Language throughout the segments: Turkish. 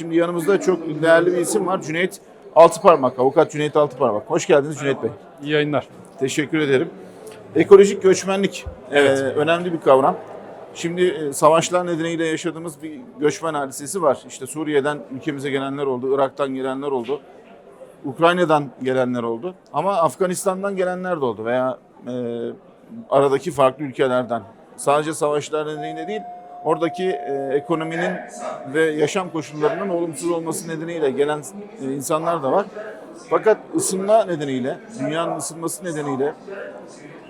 Şimdi yanımızda çok değerli bir isim var. Cüneyt Altıparmak, avukat Cüneyt Altıparmak. Hoş geldiniz Cüneyt Bey. İyi yayınlar. Teşekkür ederim. Ekolojik göçmenlik Evet. e, önemli bir kavram. Şimdi e, savaşlar nedeniyle yaşadığımız bir göçmen hadisesi var. İşte Suriye'den ülkemize gelenler oldu, Irak'tan gelenler oldu, Ukrayna'dan gelenler oldu. Ama Afganistan'dan gelenler de oldu veya e, aradaki farklı ülkelerden. Sadece savaşlar nedeniyle değil, oradaki e, ekonominin ve yaşam koşullarının olumsuz olması nedeniyle gelen e, insanlar da var. Fakat ısınma nedeniyle, dünyanın ısınması nedeniyle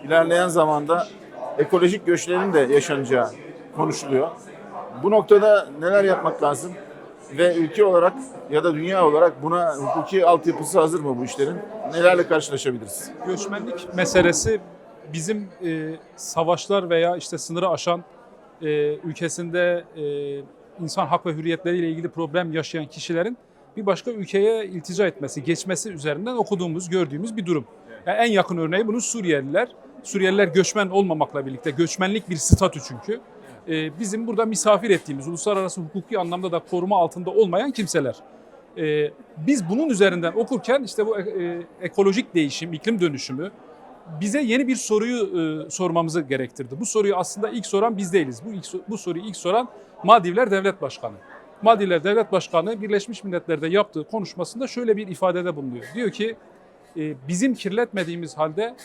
ilerleyen zamanda ekolojik göçlerin de yaşanacağı konuşuluyor. Bu noktada neler yapmak lazım? Ve ülke olarak ya da dünya olarak buna hukuki altyapısı hazır mı bu işlerin? Nelerle karşılaşabiliriz? Göçmenlik meselesi bizim e, savaşlar veya işte sınırı aşan e, ülkesinde e, insan hak ve hürriyetleriyle ilgili problem yaşayan kişilerin bir başka ülkeye iltica etmesi, geçmesi üzerinden okuduğumuz, gördüğümüz bir durum. Yani en yakın örneği bunun Suriyeliler. Suriyeliler göçmen olmamakla birlikte, göçmenlik bir statü çünkü. E, bizim burada misafir ettiğimiz, uluslararası hukuki anlamda da koruma altında olmayan kimseler. E, biz bunun üzerinden okurken işte bu e, ekolojik değişim, iklim dönüşümü bize yeni bir soruyu e, sormamızı gerektirdi. Bu soruyu aslında ilk soran biz değiliz. Bu, ilk, bu soruyu ilk soran Maldivler Devlet Başkanı. Maldivler Devlet Başkanı Birleşmiş Milletler'de yaptığı konuşmasında şöyle bir ifadede bulunuyor. Diyor ki e, bizim kirletmediğimiz halde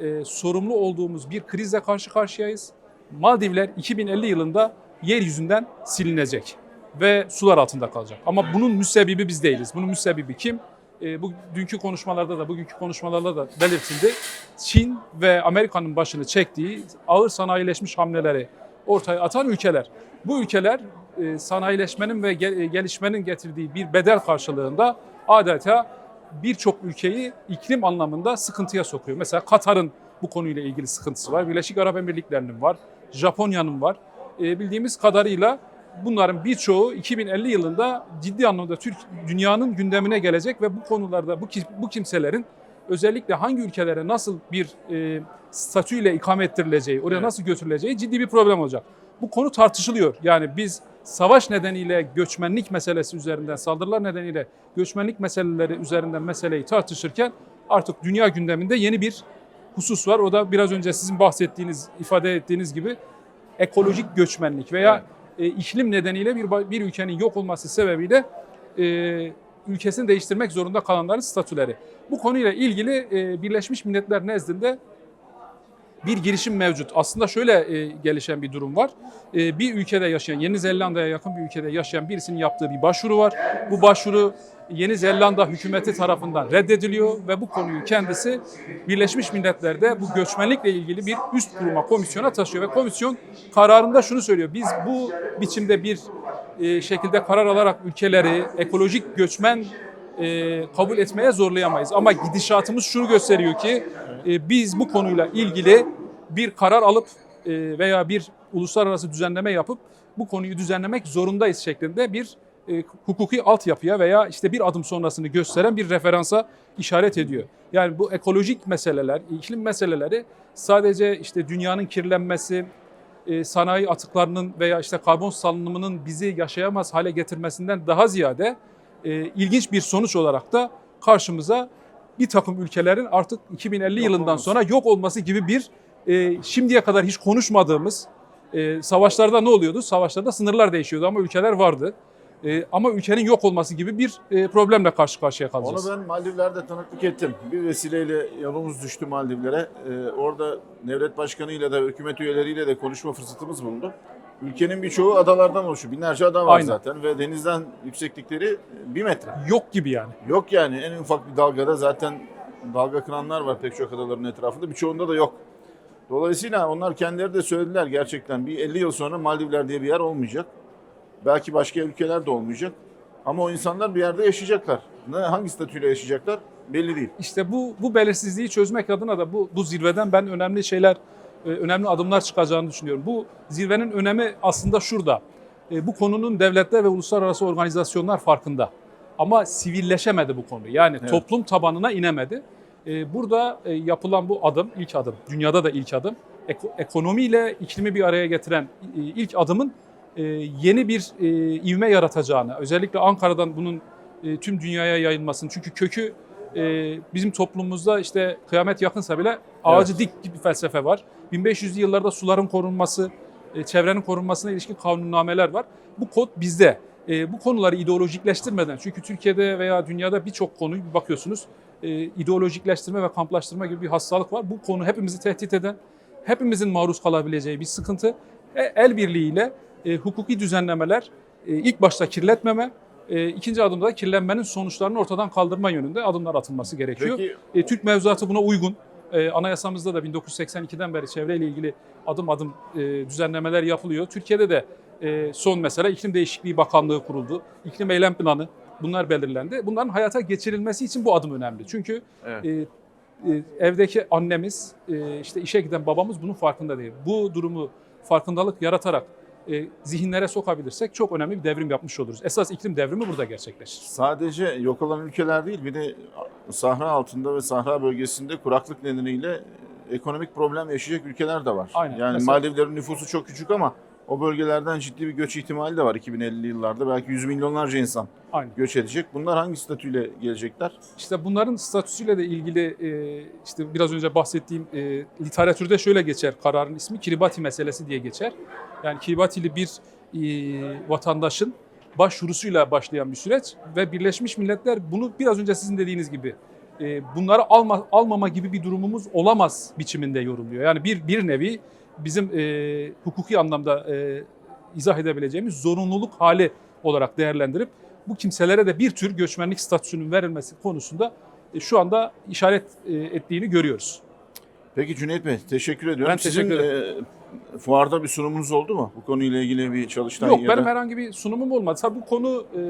e, sorumlu olduğumuz bir krizle karşı karşıyayız. Maldivler 2050 yılında yeryüzünden silinecek ve sular altında kalacak. Ama bunun müsebbibi biz değiliz. Bunun müsebbibi kim? E, bu dünkü konuşmalarda da, bugünkü konuşmalarda da belirtildi. Çin ve Amerika'nın başını çektiği ağır sanayileşmiş hamleleri ortaya atan ülkeler. Bu ülkeler e, sanayileşmenin ve gel- e, gelişmenin getirdiği bir bedel karşılığında adeta birçok ülkeyi iklim anlamında sıkıntıya sokuyor. Mesela Katar'ın bu konuyla ilgili sıkıntısı var. Birleşik Arap Emirlikleri'nin var. Japonya'nın var. E, bildiğimiz kadarıyla bunların birçoğu 2050 yılında ciddi anlamda Türk dünyanın gündemine gelecek ve bu konularda bu bu kimselerin özellikle hangi ülkelere nasıl bir e, statüyle ikame ettirileceği, oraya Evet. nasıl götürüleceği ciddi bir problem olacak. Bu konu tartışılıyor. Yani biz savaş nedeniyle göçmenlik meselesi üzerinden, saldırılar nedeniyle göçmenlik meseleleri üzerinden meseleyi tartışırken artık dünya gündeminde yeni bir husus var. O da biraz önce sizin bahsettiğiniz, ifade ettiğiniz gibi ekolojik göçmenlik veya e, iklim nedeniyle bir bir ülkenin yok olması sebebiyle e, ülkesini değiştirmek zorunda kalanların statüleri. Bu konuyla ilgili e, Birleşmiş Milletler nezdinde bir girişim mevcut. Aslında şöyle e, gelişen bir durum var. E, bir ülkede yaşayan, Yeni Zelanda'ya yakın bir ülkede yaşayan birisinin yaptığı bir başvuru var. Bu başvuru Yeni Zelanda hükümeti tarafından reddediliyor ve bu konuyu kendisi Birleşmiş Milletler'de bu göçmenlikle ilgili bir üst kuruma, komisyona taşıyor ve komisyon kararında şunu söylüyor. Biz bu biçimde bir e, şekilde karar alarak ülkeleri ekolojik göçmen e, kabul etmeye zorlayamayız. Ama gidişatımız şunu gösteriyor ki e, biz bu konuyla ilgili bir karar alıp e, veya bir uluslararası düzenleme yapıp bu konuyu düzenlemek zorundayız şeklinde bir e, hukuki altyapıya veya işte bir adım sonrasını gösteren bir referansa işaret ediyor. Yani bu ekolojik meseleler, iklim meseleleri sadece işte dünyanın kirlenmesi, e, sanayi atıklarının veya işte karbon salınımının bizi yaşayamaz hale getirmesinden daha ziyade e, ilginç bir sonuç olarak da karşımıza bir takım ülkelerin artık 2050 Yok yılından olması. sonra yok olması gibi bir e, şimdiye kadar hiç konuşmadığımız e, savaşlarda ne oluyordu? Savaşlarda sınırlar değişiyordu ama ülkeler vardı. E, ama ülkenin yok olması gibi bir e, problemle karşı karşıya kalacağız. Onu ben Maldivler'de tanıklık ettim. Bir vesileyle yolumuz düştü Maldivlere. Ee, orada devlet başkanıyla da hükümet üyeleriyle de konuşma fırsatımız bulundu. Ülkenin birçoğu adalardan oluşuyor. Binlerce ada var Aynen. zaten ve denizden yükseklikleri bir metre. Yok gibi yani. Yok yani en ufak bir dalgada zaten dalga kıranlar var pek çok adaların etrafında. Birçoğunda da yok. Dolayısıyla onlar kendileri de söylediler gerçekten bir 50 yıl sonra Maldivler diye bir yer olmayacak. Belki başka ülkeler de olmayacak. Ama o insanlar bir yerde yaşayacaklar. Ne, hangi statüyle yaşayacaklar belli değil. İşte bu bu belirsizliği çözmek adına da bu bu zirveden ben önemli şeyler, önemli adımlar çıkacağını düşünüyorum. Bu zirvenin önemi aslında şurada. E, Bu konunun devletler ve uluslararası organizasyonlar farkında. Ama sivilleşemedi bu konu. Yani Evet. toplum tabanına inemedi. E, Burada e, yapılan bu adım, ilk adım, dünyada da ilk adım, eko- ekonomiyle iklimi bir araya getiren e, ilk adımın e, yeni bir e, ivme yaratacağını, özellikle Ankara'dan bunun e, tüm dünyaya yayılmasını. Çünkü kökü e, bizim toplumumuzda işte kıyamet yakınsa bile ağacı dik gibi bir felsefe var. 1500'lü yıllarda suların korunması, e, çevrenin korunmasına ilişkin kanunnameler var. Bu kod bizde. E, bu konuları ideolojikleştirmeden, çünkü Türkiye'de veya dünyada birçok konuyu bir bakıyorsunuz, e, ideolojikleştirme ve kamplaştırma gibi bir hastalık var. Bu konu hepimizi tehdit eden, hepimizin maruz kalabileceği bir sıkıntı. E, el birliğiyle e, hukuki düzenlemeler, e, ilk başta kirletmeme, e, ikinci adımda da kirlenmenin sonuçlarını ortadan kaldırma yönünde adımlar atılması gerekiyor. Peki E, Türk mevzuatı buna uygun. E, anayasamızda da 1982'den beri çevreyle ilgili adım adım e, düzenlemeler yapılıyor. Türkiye'de de e, son mesela iklim değişikliği bakanlığı kuruldu. İklim eylem planı bunlar belirlendi. Bunların hayata geçirilmesi için bu adım önemli. Çünkü Evet. e, e, evdeki annemiz, e, işte işe giden babamız bunun farkında değil. Bu durumu farkındalık yaratarak e, zihinlere sokabilirsek çok önemli bir devrim yapmış oluruz. Esas iklim devrimi burada gerçekleşir. sadece yok olan ülkeler değil bir de Sahra altında ve Sahra bölgesinde kuraklık nedeniyle ekonomik problem yaşayacak ülkeler de var. Aynen. Yani Mesela- Maldivlerin nüfusu çok küçük ama o bölgelerden ciddi bir göç ihtimali de var 2050'li yıllarda. Belki yüz milyonlarca insan Aynen. göç edecek. Bunlar hangi statüyle gelecekler? İşte bunların statüsüyle de ilgili e, işte biraz önce bahsettiğim e, literatürde şöyle geçer kararın ismi Kiribati meselesi diye geçer. Yani Kiribatili bir e, vatandaşın başvurusuyla başlayan bir süreç ve Birleşmiş Milletler bunu biraz önce sizin dediğiniz gibi e, bunları alma, almama gibi bir durumumuz olamaz biçiminde yorumluyor. Yani bir bir nevi bizim e, hukuki anlamda e, izah edebileceğimiz zorunluluk hali olarak değerlendirip bu kimselere de bir tür göçmenlik statüsünün verilmesi konusunda e, şu anda işaret e, ettiğini görüyoruz. Peki Cüneyt Bey teşekkür ediyorum. Ben teşekkür Sizin e, fuarda bir sunumunuz oldu mu? Bu konuyla ilgili bir çalıştay Yok ya benim da- herhangi bir sunumum olmadı. Tabii bu konu e,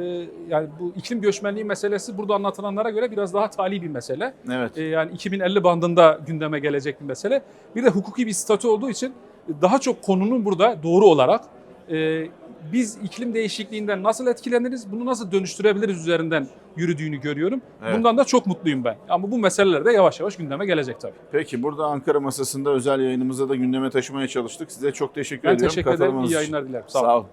yani bu iklim göçmenliği meselesi burada anlatılanlara göre biraz daha tali bir mesele. Evet. E, yani 2050 bandında gündeme gelecek bir mesele. Bir de hukuki bir statü olduğu için daha çok konunun burada doğru olarak e, biz iklim değişikliğinden nasıl etkileniriz, bunu nasıl dönüştürebiliriz üzerinden yürüdüğünü görüyorum. Evet. Bundan da çok mutluyum ben. Ama bu meseleler de yavaş yavaş gündeme gelecek tabii. Peki burada Ankara masasında özel yayınımızda da gündeme taşımaya çalıştık. Size çok teşekkür Ben ediyorum. teşekkür ederim. İyi yayınlar dilerim. Sağ olun. Sağ olun.